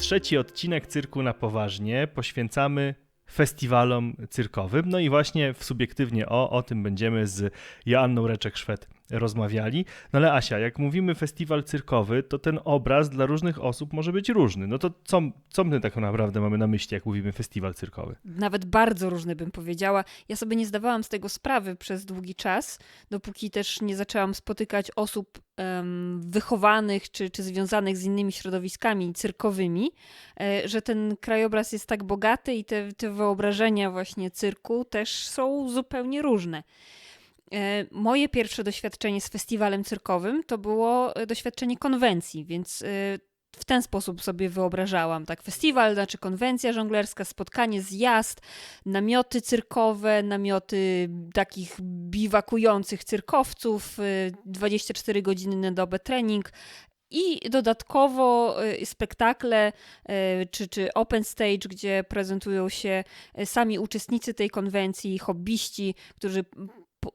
trzeci odcinek Cyrku na Poważnie poświęcamy festiwalom cyrkowym. No i właśnie w subiektywnie o, o tym będziemy z Joanną Reczek-Szwed rozmawiali. No ale Asia, jak mówimy festiwal cyrkowy, to ten obraz dla różnych osób może być różny. No to co, co my tak naprawdę mamy na myśli, jak mówimy festiwal cyrkowy? Nawet bardzo różny bym powiedziała. Ja sobie nie zdawałam z tego sprawy przez długi czas, dopóki też nie zaczęłam spotykać osób um, wychowanych czy, czy związanych z innymi środowiskami cyrkowymi, e, że ten krajobraz jest tak bogaty i te, te wyobrażenia właśnie cyrku też są zupełnie różne. E, moje pierwsze doświadczenie z festiwalem cyrkowym to było e, doświadczenie konwencji, więc e, w ten sposób sobie wyobrażałam. Tak, festiwal, znaczy konwencja żonglerska, spotkanie, zjazd, namioty cyrkowe, namioty takich biwakujących cyrkowców, 24 godziny na dobę trening. I dodatkowo spektakle czy, czy open stage, gdzie prezentują się sami uczestnicy tej konwencji, hobbyści, którzy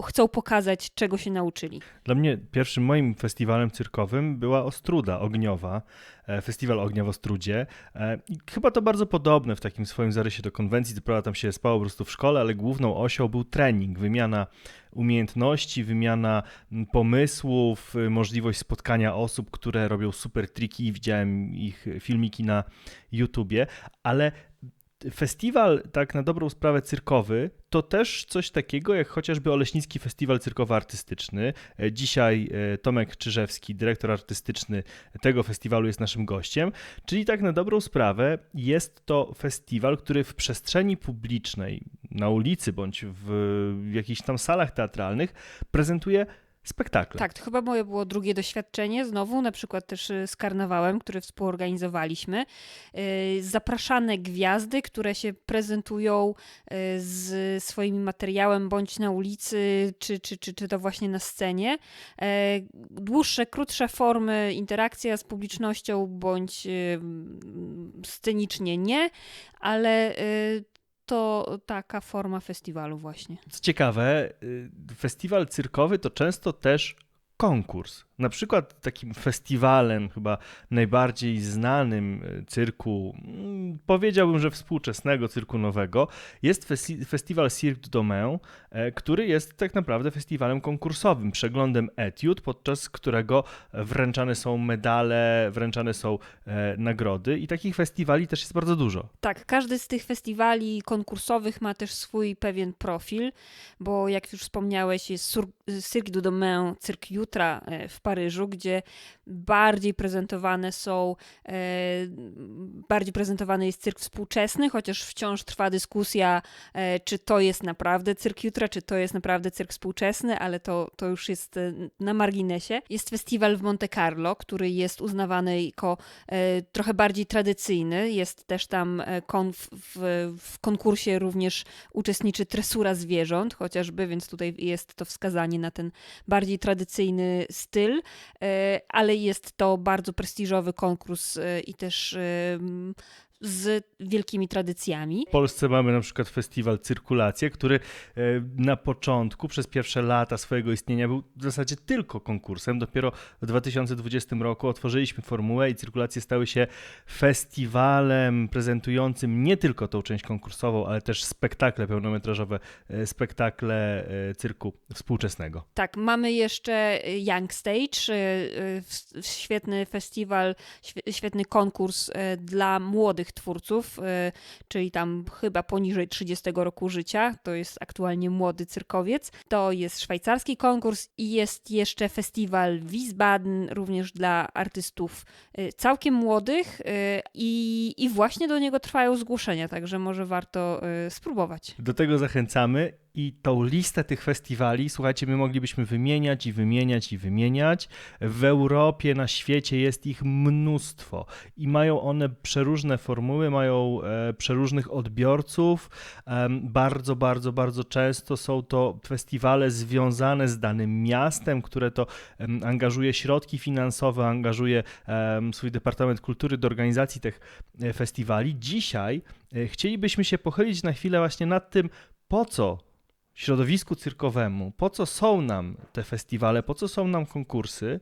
chcą pokazać, czego się nauczyli. Dla mnie pierwszym moim festiwalem cyrkowym była Ostruda Ogniowa, e, festiwal Ognia w Ostrudzie. E, I chyba to bardzo podobne w takim swoim zarysie do konwencji, co prawda tam się spało po prostu w szkole, ale główną osią był trening, wymiana umiejętności, wymiana pomysłów, y, możliwość spotkania osób, które robią super triki. Widziałem ich filmiki na YouTubie, ale festiwal, tak na dobrą sprawę cyrkowy, to też coś takiego jak chociażby Oleśnicki Festiwal Cyrkowo-Artystyczny. E, dzisiaj e, Tomek Czyżewski, dyrektor artystyczny tego festiwalu jest naszym gościem, czyli tak na dobrą sprawę jest to festiwal, który w przestrzeni publicznej, na ulicy bądź w jakichś tam salach teatralnych prezentuje spektakle. Tak, to chyba moje było drugie doświadczenie, znowu na przykład też y, z karnawałem, który współorganizowaliśmy. Y, zapraszane gwiazdy, które się prezentują y, z swoim materiałem bądź na ulicy, czy, czy, czy, czy to właśnie na scenie. Dłuższe, krótsze formy, interakcja z publicznością bądź scenicznie nie, ale to taka forma festiwalu właśnie. Co ciekawe, y, festiwal cyrkowy to często też konkurs. Na przykład takim festiwalem, chyba najbardziej znanym e, cyrku, mm, powiedziałbym, że współczesnego cyrku nowego, jest festiwal Cirque du Domain, e, który jest tak naprawdę festiwalem konkursowym, przeglądem etiud, podczas którego wręczane są medale, wręczane są e, nagrody i takich festiwali też jest bardzo dużo. Tak, każdy z tych festiwali konkursowych ma też swój pewien profil, bo jak już wspomniałeś, jest Cirque du Domain, Cyrk Jutra w Paryżu, gdzie bardziej prezentowane są, e, bardziej prezentowany jest cyrk współczesny, chociaż wciąż trwa dyskusja, e, czy to jest naprawdę cyrk jutra, czy to jest naprawdę cyrk współczesny, ale to, to już jest e, na marginesie. Jest festiwal w Monte Carlo, który jest uznawany jako trochę bardziej tradycyjny. Jest też tam konf, w, w konkursie również uczestniczy tresura zwierząt, chociażby, więc tutaj jest to wskazanie na ten bardziej tradycyjny styl. E, ale jest to bardzo prestiżowy konkurs e, i też um, z wielkimi tradycjami. W Polsce mamy na przykład festiwal Cyrkulacja, który e, na początku, przez pierwsze lata swojego istnienia był w zasadzie tylko konkursem. Dopiero w 2020 roku otworzyliśmy formułę i cyrkulacje stały się festiwalem prezentującym nie tylko tą część konkursową, ale też spektakle pełnometrażowe, e, spektakle e, cyrku współczesnego. Tak, mamy jeszcze Young Stage, świetny festiwal, świetny konkurs dla młodych twórców, e, czyli tam chyba poniżej 30 roku życia. To jest aktualnie młody cyrkowiec. To jest szwajcarski konkurs i jest jeszcze festiwal Wiesbaden, również dla artystów e, całkiem młodych e, i, i właśnie do niego trwają zgłoszenia, także może warto spróbować. Do tego zachęcamy i tą listę tych festiwali, słuchajcie, my moglibyśmy wymieniać i wymieniać i wymieniać. W Europie, na świecie jest ich mnóstwo i mają one przeróżne formuły, mają e, przeróżnych odbiorców. Bardzo, bardzo, bardzo często są to festiwale związane z danym miastem, które to angażuje środki finansowe, angażuje swój Departament Kultury do organizacji tych e, festiwali. Dzisiaj e, chcielibyśmy się pochylić na chwilę właśnie nad tym, po co środowisku cyrkowemu, po co są nam te festiwale, po co są nam konkursy,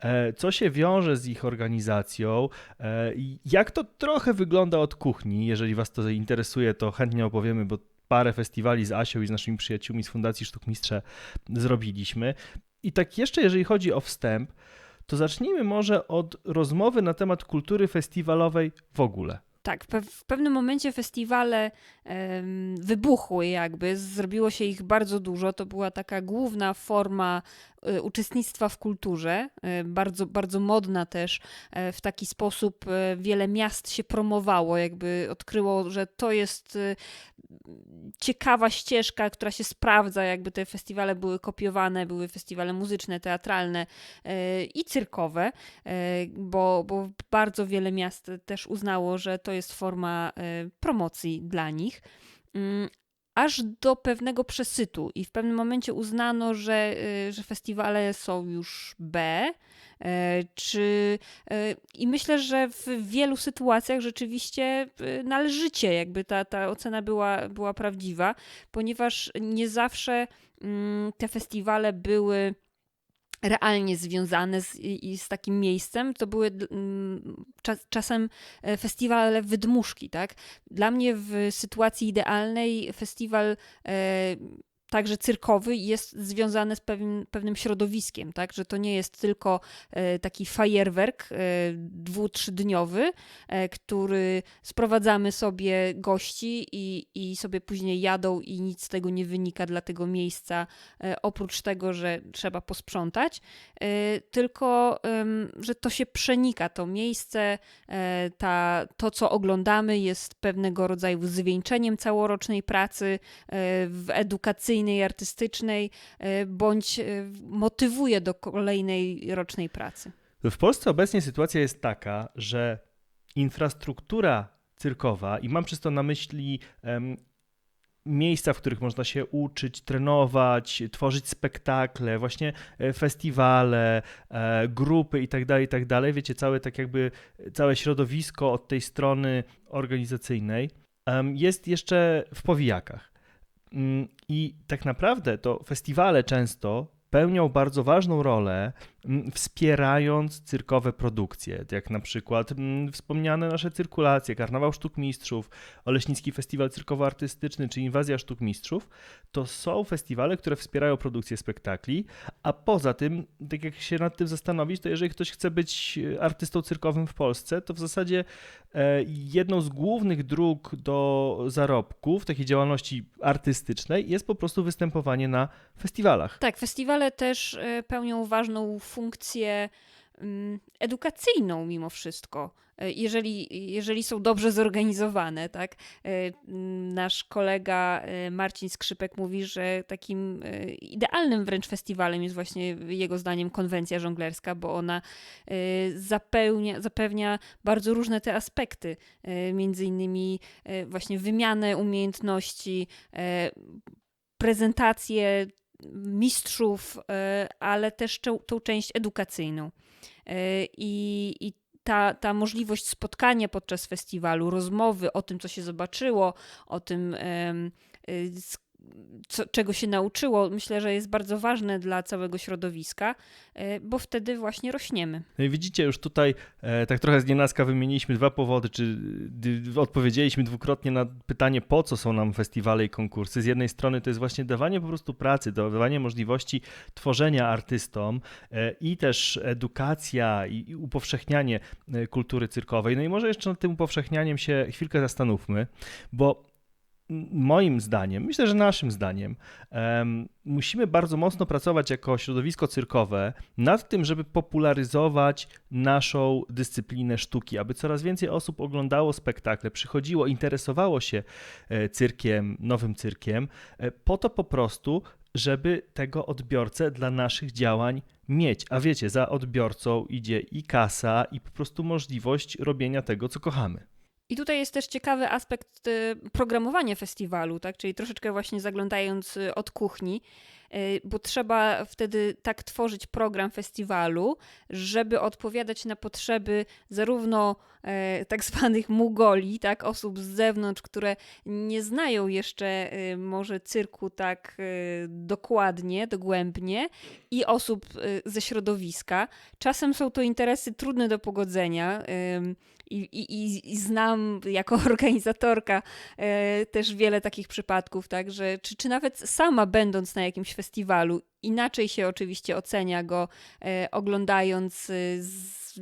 e, co się wiąże z ich organizacją, e, jak to trochę wygląda od kuchni. Jeżeli Was to interesuje, to chętnie opowiemy, bo parę festiwali z Asią i z naszymi przyjaciółmi z Fundacji Sztukmistrze zrobiliśmy. I tak jeszcze, jeżeli chodzi o wstęp, to zacznijmy może od rozmowy na temat kultury festiwalowej w ogóle. Tak, w, pe- w pewnym momencie festiwale wybuchły jakby, zrobiło się ich bardzo dużo. To była taka główna forma e, uczestnictwa w kulturze, e, bardzo, bardzo modna też. E, w taki sposób e, wiele miast się promowało, jakby odkryło, że to jest e, ciekawa ścieżka, która się sprawdza, jakby te festiwale były kopiowane, były festiwale muzyczne, teatralne e, i cyrkowe, bo, bo bardzo wiele miast też uznało, że to jest forma e, promocji dla nich. Mm, Aż do pewnego przesytu, i w pewnym momencie uznano, że, e, że festiwale są już B. e, Czy, I myślę, że w wielu sytuacjach rzeczywiście należycie, jakby ta, ta ocena była, była prawdziwa, ponieważ nie zawsze mm, te festiwale były realnie związane z, i, z takim miejscem, to były czas, czasem e, festiwale wydmuszki, tak? Dla mnie w sytuacji idealnej festiwal e, także cyrkowy jest związany z pewnym, pewnym środowiskiem, tak? Że to nie jest tylko e, taki fajerwerk e, dwu, trzydniowy, e, który sprowadzamy sobie gości i, i sobie później jadą i nic z tego nie wynika dla tego miejsca, oprócz tego, że trzeba posprzątać, tylko że to się przenika, to miejsce, ta, to co oglądamy jest pewnego rodzaju zwieńczeniem całorocznej pracy w edukacyjnej, artystycznej, e, bądź e, motywuje do kolejnej rocznej pracy. W Polsce obecnie sytuacja jest taka, że infrastruktura cyrkowa, i mam przez to na myśli em, miejsca, w których można się uczyć, trenować, tworzyć spektakle, właśnie e, festiwale, grupy i tak dalej, i tak. Wiecie, całe tak jakby całe środowisko od tej strony organizacyjnej jest jeszcze w powijakach. Mm, I tak naprawdę to festiwale często pełnią bardzo ważną rolę, wspierając cyrkowe produkcje, jak na przykład wspomniane nasze cyrkulacje, Karnawał Sztuk Mistrzów, Oleśnicki Festiwal Cyrkowo-Artystyczny czy Inwazja Sztuk Mistrzów. To są festiwale, które wspierają produkcję spektakli, a poza tym, tak jak się nad tym zastanowić, to jeżeli ktoś chce być e, artystą cyrkowym w Polsce, to w zasadzie e, jedną z głównych dróg do zarobku w takiej działalności artystycznej jest po prostu występowanie na festiwalach. Tak, festiwale też e, pełnią ważną funkcję mm, edukacyjną mimo wszystko. E, Jeżeli, jeżeli są dobrze zorganizowane, tak? E, Nasz kolega e, Marcin Skrzypek mówi, że takim idealnym wręcz festiwalem jest właśnie jego zdaniem konwencja żonglerska, bo ona zapełnia, zapewnia bardzo różne te aspekty, między innymi właśnie wymianę umiejętności, prezentację mistrzów, e, ale też tą część edukacyjną. E, I, i ta, ta możliwość spotkania podczas festiwalu, rozmowy o tym, co się zobaczyło, o tym, y, z- co, czego się nauczyło, myślę, że jest bardzo ważne dla całego środowiska, e, bo wtedy właśnie rośniemy. No i widzicie, już tutaj e, tak trochę z nienacka wymieniliśmy dwa powody, czy odpowiedzieliśmy dwukrotnie na pytanie, po co są nam festiwale i konkursy. Z jednej strony to jest właśnie dawanie po prostu pracy, dawanie możliwości tworzenia artystom e, i też edukacja i, upowszechnianie kultury cyrkowej. No i może jeszcze nad tym upowszechnianiem się chwilkę zastanówmy, bo moim zdaniem, myślę, że naszym zdaniem, em, musimy bardzo mocno pracować jako środowisko cyrkowe nad tym, żeby popularyzować naszą dyscyplinę sztuki, aby coraz więcej osób oglądało spektakle, przychodziło, interesowało się e, cyrkiem, nowym cyrkiem, e, po to po prostu, żeby tego odbiorcę dla naszych działań mieć. A wiecie, za odbiorcą idzie i kasa, i po prostu możliwość robienia tego, co kochamy. I tutaj jest też ciekawy aspekt y, programowania festiwalu, tak? czyli troszeczkę właśnie zaglądając y, od kuchni. y, bo trzeba wtedy tak tworzyć program festiwalu, żeby odpowiadać na potrzeby zarówno tak zwanych mugoli, tak, osób z zewnątrz, które nie znają jeszcze y, może cyrku tak y, dokładnie, dogłębnie i osób y, ze środowiska. Czasem są to interesy trudne do pogodzenia. i, i- I znam jako organizatorka e, też wiele takich przypadków, tak, że czy, czy nawet sama będąc na jakimś festiwalu, inaczej się oczywiście ocenia go, e, oglądając, z,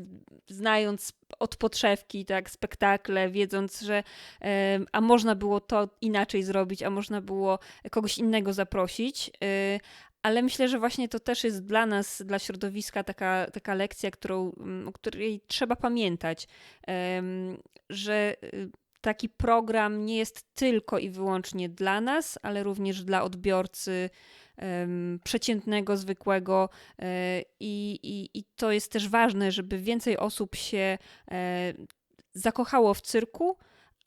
znając od podszewki, tak, spektakle, wiedząc, że e, a można było to inaczej zrobić, a można było kogoś innego zaprosić. e, ale myślę, że właśnie to też jest dla nas, dla środowiska taka, taka lekcja, którą, mm, o której trzeba pamiętać, że y, taki program nie jest tylko i wyłącznie dla nas, ale również dla odbiorcy przeciętnego, zwykłego e, i, i, i to jest też ważne, żeby więcej osób się e, zakochało w cyrku,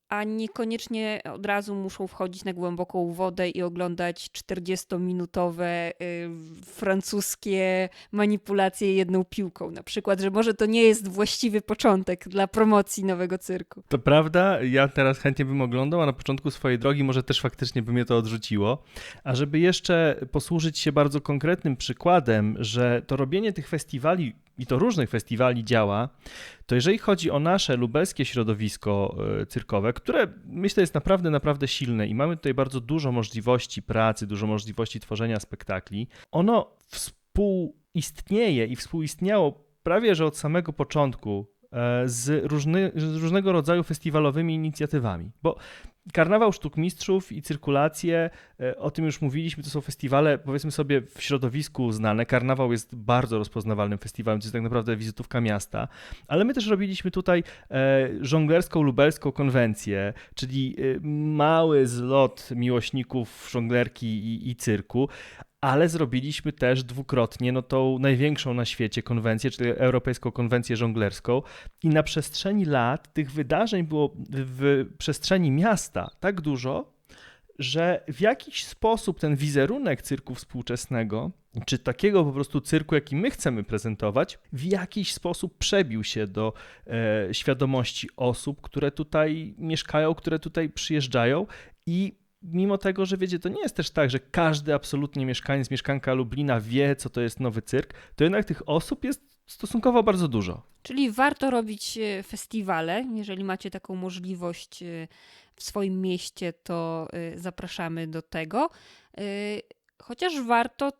a niekoniecznie od razu muszą wchodzić na głęboką wodę i oglądać 40-minutowe y, francuskie manipulacje jedną piłką. Na przykład, że może to nie jest właściwy początek dla promocji nowego cyrku. To prawda, ja teraz chętnie bym oglądał, a na początku swojej drogi może też faktycznie by mnie to odrzuciło. A żeby jeszcze posłużyć się bardzo konkretnym przykładem, że to robienie tych festiwali i to różnych festiwali działa, to jeżeli chodzi o nasze lubelskie środowisko e, cyrkowe, które myślę jest naprawdę, naprawdę silne i mamy tutaj bardzo dużo możliwości pracy, dużo możliwości tworzenia spektakli, ono współistnieje i współistniało prawie że od samego początku z, różny, z różnego rodzaju festiwalowymi inicjatywami. Bo Karnawał Sztuk Mistrzów i Cyrkulacje, e, o tym już mówiliśmy, to są festiwale, powiedzmy sobie, w środowisku znane. Karnawał jest bardzo rozpoznawalnym festiwalem, to jest tak naprawdę wizytówka miasta, ale my też robiliśmy tutaj e, żonglerską lubelską konwencję, czyli e, mały zlot miłośników żonglerki i, i cyrku, ale zrobiliśmy też dwukrotnie no, tą największą na świecie konwencję, czyli Europejską Konwencję Żonglerską. I na przestrzeni lat tych wydarzeń było w przestrzeni miasta tak dużo, że w jakiś sposób ten wizerunek cyrku współczesnego, czy takiego po prostu cyrku, jaki my chcemy prezentować, w jakiś sposób przebił się do e, świadomości osób, które tutaj mieszkają, które tutaj przyjeżdżają i mimo tego, że wiecie, to nie jest też tak, że każdy absolutnie mieszkaniec, mieszkanka Lublina wie, co to jest nowy cyrk, to jednak tych osób jest stosunkowo bardzo dużo. Czyli warto robić e, festiwale. Jeżeli macie taką możliwość e, w swoim mieście, to e, zapraszamy do tego. Chociaż warto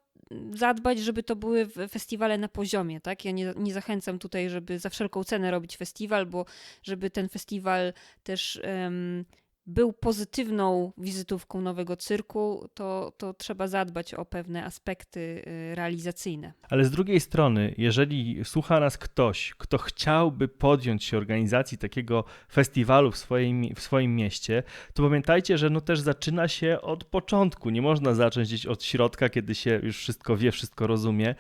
zadbać, żeby to były festiwale na poziomie, tak? Ja nie, nie zachęcam tutaj, żeby za wszelką cenę robić festiwal, bo żeby ten festiwal też em, był pozytywną wizytówką nowego cyrku, to, to trzeba zadbać o pewne aspekty e, realizacyjne. Ale z drugiej strony, jeżeli słucha nas ktoś, kto chciałby podjąć się organizacji takiego festiwalu w swoim, w swoim mieście, to pamiętajcie, że no też zaczyna się od początku. Nie można zacząć gdzieś od środka, kiedy się już wszystko wie, wszystko rozumie.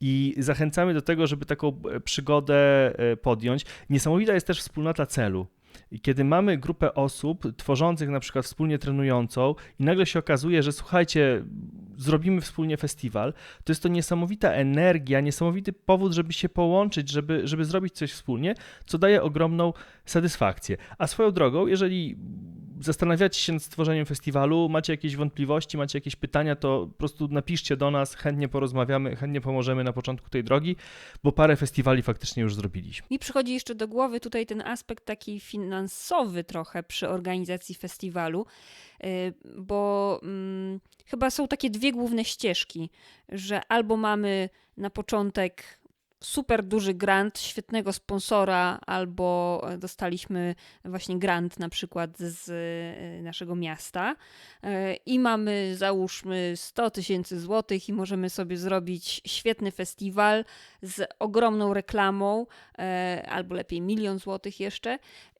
I zachęcamy do tego, żeby taką e, przygodę e, podjąć. Niesamowita jest też wspólnota celu. I kiedy mamy grupę osób tworzących na przykład wspólnie trenującą i nagle się okazuje, że słuchajcie, zrobimy wspólnie festiwal, to jest to niesamowita energia, niesamowity powód, żeby się połączyć, żeby, żeby zrobić coś wspólnie, co daje ogromną satysfakcję. A swoją drogą, jeżeli zastanawiacie się nad stworzeniem festiwalu, macie jakieś wątpliwości, macie jakieś pytania, to po prostu napiszcie do nas, chętnie porozmawiamy, chętnie pomożemy na początku tej drogi, bo parę festiwali faktycznie już zrobiliśmy. Mi przychodzi jeszcze do głowy tutaj ten aspekt taki finansowy trochę przy organizacji festiwalu, y, bo mm, chyba są takie dwie główne ścieżki, że albo mamy na początek super duży grant, świetnego sponsora, albo dostaliśmy właśnie grant na przykład z y, naszego miasta y, i mamy załóżmy 100 tysięcy złotych i możemy sobie zrobić świetny festiwal z ogromną reklamą, e, albo lepiej milion złotych jeszcze.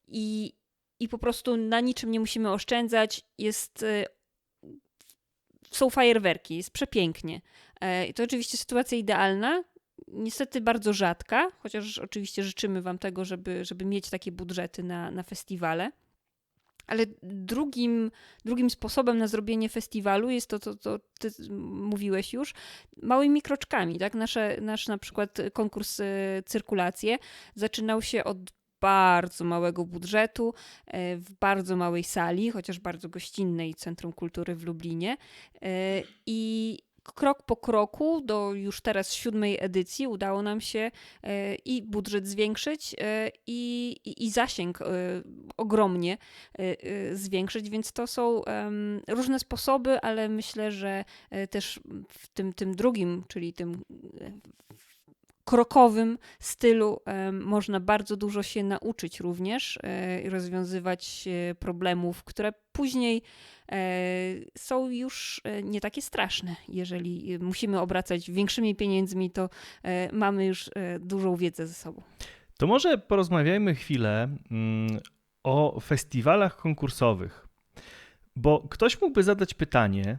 I, I po prostu na niczym nie musimy oszczędzać. Jest, e, są fajerwerki, jest przepięknie. E, to oczywiście sytuacja idealna. Niestety bardzo rzadka, chociaż oczywiście życzymy Wam tego, żeby, żeby mieć takie budżety na, na festiwale. Ale drugim, drugim sposobem na zrobienie festiwalu jest to, co ty mówiłeś już, małymi kroczkami. Tak? Nasze, nasz na przykład konkurs y, Cyrkulacje zaczynał się od bardzo małego budżetu, e, w bardzo małej sali, chociaż bardzo gościnnej Centrum Kultury w Lublinie. E, I krok po kroku do już teraz siódmej edycji udało nam się e, i budżet zwiększyć i, i, i zasięg ogromnie zwiększyć, więc to są różne sposoby, ale myślę, że też w tym, tym drugim, czyli tym krokowym stylu można bardzo dużo się nauczyć również e, i rozwiązywać e, problemów, które później e, są już nie takie straszne. Jeżeli musimy obracać większymi pieniędzmi, to mamy już dużą wiedzę ze sobą. To może porozmawiajmy chwilę mm, o festiwalach konkursowych. Bo ktoś mógłby zadać pytanie,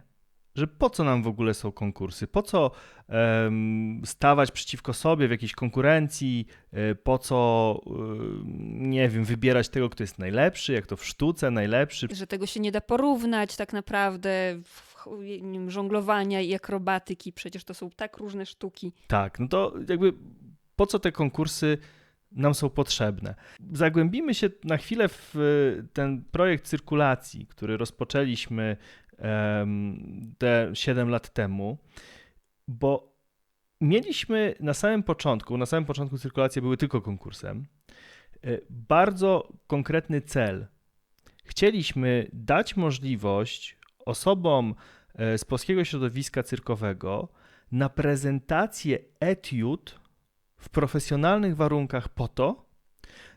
że po co nam w ogóle są konkursy, po co um, stawać przeciwko sobie w jakiejś konkurencji, e, po co, nie wiem, wybierać tego, kto jest najlepszy, jak to w sztuce najlepszy. Że tego się nie da porównać tak naprawdę, żonglowania i akrobatyki, przecież to są tak różne sztuki. Tak, no to jakby po co te konkursy nam są potrzebne. Zagłębimy się na chwilę w ten projekt cyrkulacji, który rozpoczęliśmy te 7 lat temu, bo mieliśmy na samym początku, na samym początku cyrkulacji były tylko konkursem, e, bardzo konkretny cel. Chcieliśmy dać możliwość osobom e, z polskiego środowiska cyrkowego na prezentację etiud w profesjonalnych warunkach po to,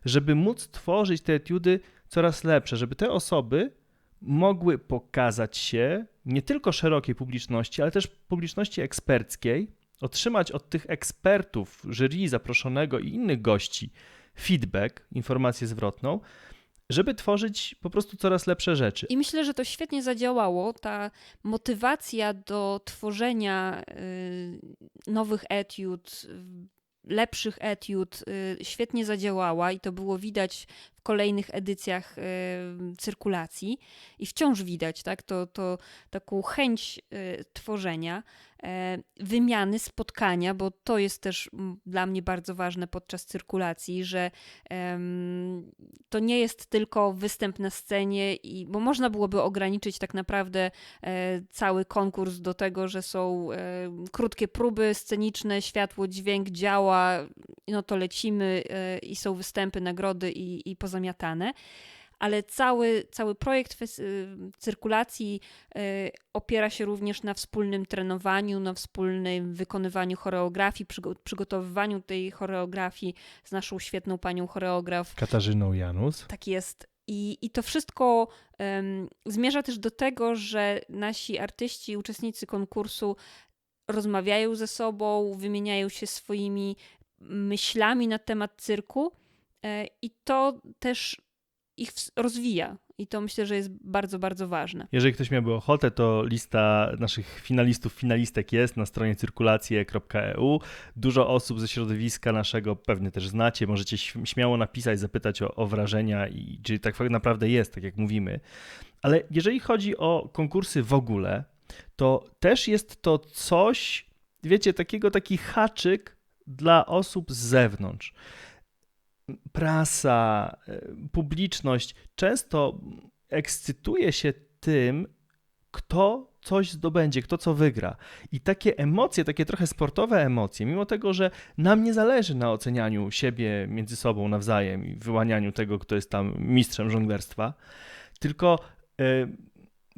żeby móc tworzyć te etiudy coraz lepsze, żeby te osoby mogły pokazać się nie tylko szerokiej publiczności, ale też publiczności eksperckiej, otrzymać od tych ekspertów, jury zaproszonego i innych gości feedback, informację zwrotną, żeby tworzyć po prostu coraz lepsze rzeczy. I myślę, że to świetnie zadziałało. Ta motywacja do tworzenia y, nowych etiud, lepszych etiud y, świetnie zadziałała i to było widać w kolejnych edycjach y, cyrkulacji i wciąż widać tak, to, to taką chęć y, tworzenia. E, wymiany, spotkania, bo to jest też dla mnie bardzo ważne podczas cyrkulacji, że to nie jest tylko występ na scenie, i, bo można byłoby ograniczyć tak naprawdę e, cały konkurs do tego, że są e, krótkie próby sceniczne, światło, dźwięk działa, no to lecimy i są występy, nagrody i, i pozamiatane ale cały, cały projekt y, cyrkulacji y, opiera się również na wspólnym trenowaniu, na wspólnym wykonywaniu choreografii, przygotowywaniu tej choreografii z naszą świetną panią choreograf. Katarzyną Janus. Tak jest. I, I to wszystko um, zmierza też do tego, że nasi artyści, uczestnicy konkursu rozmawiają ze sobą, wymieniają się swoimi myślami na temat cyrku. E, I to też ich rozwija. I to myślę, że jest bardzo, bardzo ważne. Jeżeli ktoś miałby ochotę, to lista naszych finalistów, finalistek jest na stronie cyrkulacje.eu. Dużo osób ze środowiska naszego pewnie też znacie. Możecie śmiało napisać, zapytać o, o wrażenia i czy tak naprawdę jest, tak jak mówimy. Ale jeżeli chodzi o konkursy w ogóle, to też jest to coś, wiecie, takiego taki haczyk dla osób z zewnątrz prasa, e, publiczność często ekscytuje się tym, kto coś zdobędzie, kto co wygra. I takie emocje, takie trochę sportowe emocje, mimo tego, że nam nie zależy na ocenianiu siebie między sobą nawzajem i wyłanianiu tego, kto jest tam mistrzem żonglerstwa, tylko e,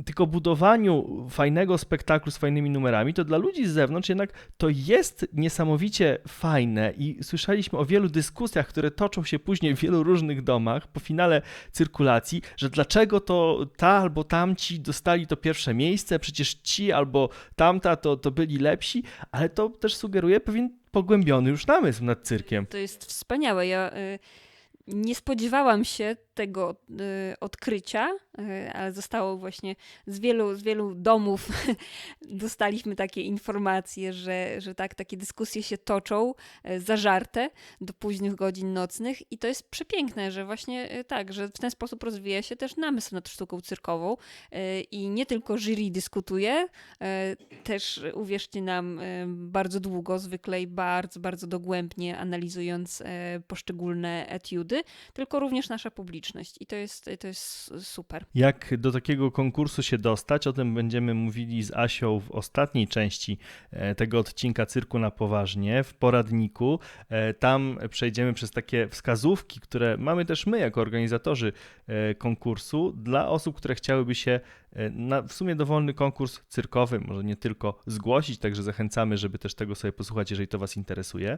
tylko budowaniu fajnego spektaklu z fajnymi numerami, to dla ludzi z zewnątrz jednak to jest niesamowicie fajne i słyszeliśmy o wielu dyskusjach, które toczą się później w wielu różnych domach po finale cyrkulacji, że dlaczego to ta albo tamci dostali to pierwsze miejsce, przecież ci albo tamta to, to byli lepsi, ale to też sugeruje pewien pogłębiony już namysł nad cyrkiem. To jest wspaniałe. Ja y nie spodziewałam się tego y, odkrycia, y, ale zostało właśnie z wielu, z wielu domów dostaliśmy takie informacje, że, że tak, takie dyskusje się toczą, y, zażarte do późnych godzin nocnych i to jest przepiękne, że właśnie y, tak, że w ten sposób rozwija się też namysł nad sztuką cyrkową y, i nie tylko jury dyskutuje, y, też uwierzcie nam bardzo długo, zwykle i bardzo, bardzo dogłębnie analizując poszczególne etiudy, tylko również nasza publiczność i to jest, to jest super. Jak do takiego konkursu się dostać, o tym będziemy mówili z Asią w ostatniej części e, tego odcinka Cyrku na Poważnie w poradniku. E, Tam przejdziemy przez takie wskazówki, które mamy też my jako organizatorzy e, konkursu dla osób, które chciałyby się na w sumie dowolny konkurs cyrkowy, może nie tylko zgłosić, także zachęcamy, żeby też tego sobie posłuchać, jeżeli to Was interesuje.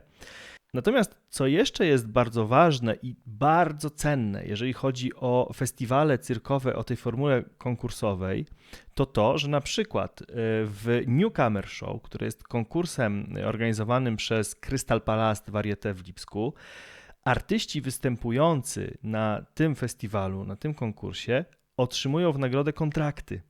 Natomiast co jeszcze jest bardzo ważne i bardzo cenne, jeżeli chodzi o festiwale cyrkowe, o tej formule konkursowej, to to, że na przykład y, w Newcomer Show, który jest konkursem organizowanym przez Crystal Palace Varieté w Lipsku, artyści występujący na tym festiwalu, na tym konkursie otrzymują w nagrodę kontrakty,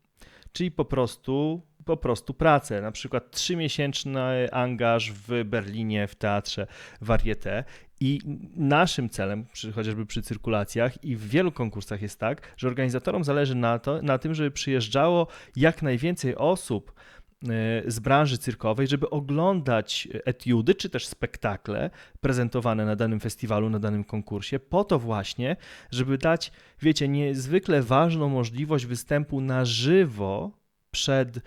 czyli po prostu po prostu pracę, na przykład trzymiesięczny angaż w Berlinie w teatrze Varieté i naszym celem, przy, chociażby przy cyrkulacjach i w wielu konkursach jest tak, że organizatorom zależy na, to, na tym, żeby przyjeżdżało jak najwięcej osób e, z branży cyrkowej, żeby oglądać etiudy czy też spektakle prezentowane na danym festiwalu, na danym konkursie, po to właśnie, żeby dać, wiecie, niezwykle ważną możliwość występu na żywo przed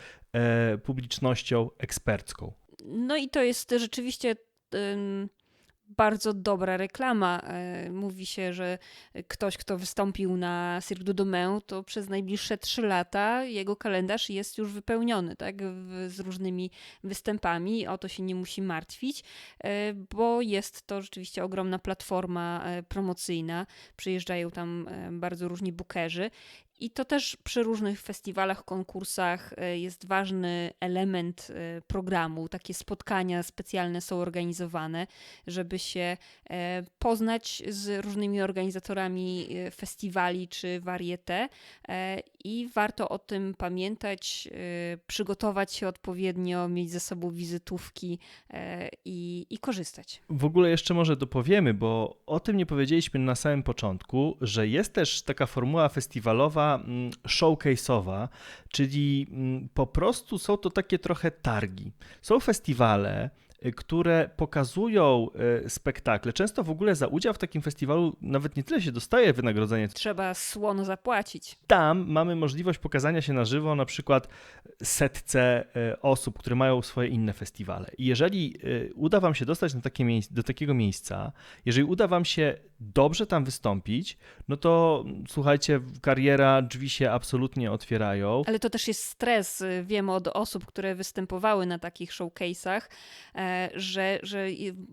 publicznością ekspercką. No i to jest rzeczywiście bardzo dobra reklama. E, Mówi się, że ktoś, kto wystąpił na Cirque du Domain, to przez najbliższe trzy lata jego kalendarz jest już wypełniony, tak, z różnymi występami. O to się nie musi martwić, e, bo jest to rzeczywiście ogromna platforma e, promocyjna. Przyjeżdżają tam e, bardzo różni bookerzy. I to też przy różnych festiwalach, konkursach e, jest ważny element e, programu. Takie spotkania specjalne są organizowane, żeby się e, poznać z różnymi organizatorami festiwali czy varieté e, i warto o tym pamiętać, przygotować się odpowiednio, mieć ze sobą wizytówki i, i korzystać. W ogóle jeszcze może dopowiemy, bo o tym nie powiedzieliśmy na samym początku, że jest też taka formuła festiwalowa mm, showcase'owa, czyli mm, po prostu są to takie trochę targi. Są festiwale, y, które pokazują y, spektakle. Często w ogóle za udział w takim festiwalu nawet nie tyle się dostaje wynagrodzenie, Trzeba słono zapłacić. tam mamy możliwość pokazania się na żywo na przykład setce e, osób, które mają swoje inne festiwale. I jeżeli uda Wam się dostać na takie do takiego miejsca, jeżeli uda Wam się dobrze tam wystąpić, no to słuchajcie, kariera, drzwi się absolutnie otwierają. Ale to też jest stres. y, Wiem od osób, które występowały na takich showcase'ach, e, że, że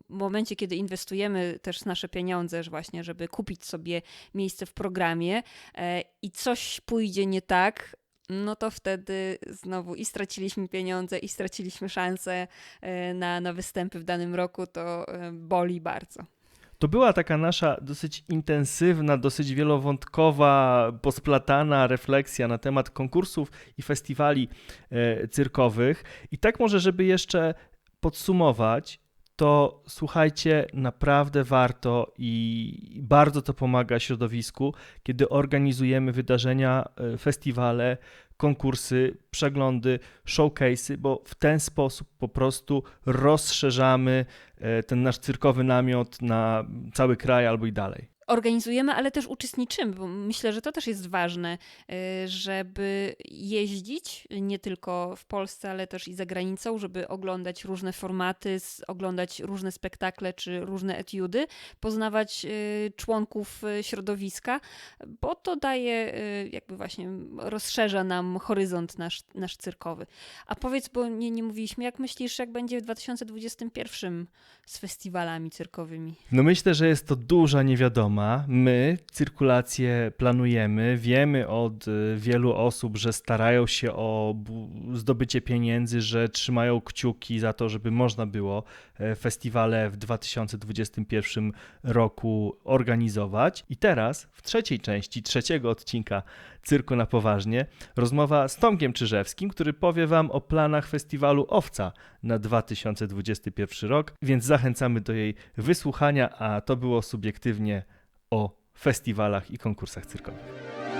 w momencie, kiedy inwestujemy też nasze pieniądze, właśnie, żeby kupić sobie miejsce w programie e, i coś pójdzie nie tak, no to wtedy znowu i straciliśmy pieniądze, i straciliśmy szansę e, na, na występy w danym roku, to boli bardzo. To była taka nasza dosyć intensywna, dosyć wielowątkowa, posplatana refleksja na temat konkursów i festiwali e, cyrkowych. I tak może, żeby jeszcze podsumować, to słuchajcie, naprawdę warto i bardzo to pomaga środowisku, kiedy organizujemy wydarzenia, e, festiwale, konkursy, przeglądy, showcase'y, bo w ten sposób po prostu rozszerzamy e, ten nasz cyrkowy namiot na cały kraj albo i dalej. Organizujemy, ale też uczestniczymy, bo myślę, że to też jest ważne, y, żeby jeździć nie tylko w Polsce, ale też i za granicą, żeby oglądać różne formaty, oglądać różne spektakle czy różne etiudy, poznawać y, członków y, środowiska, bo to daje, jakby właśnie rozszerza nam horyzont nasz, nasz cyrkowy. A powiedz, bo nie, nie mówiliśmy, jak myślisz, jak będzie w 2021 z festiwalami cyrkowymi? No myślę, że jest to duża niewiadoma. My cyrkulację planujemy. Wiemy od y, wielu osób, że starają się o zdobycie pieniędzy, że trzymają kciuki za to, żeby można było e, festiwale w 2021 roku organizować. I teraz w trzeciej części trzeciego odcinka Cyrku na Poważnie rozmowa z Tomkiem Czyżewskim, który powie Wam o planach festiwalu Owca na 2021 rok, więc zachęcamy do jej wysłuchania, a to było subiektywnie o festiwalach i konkursach cyrkowych.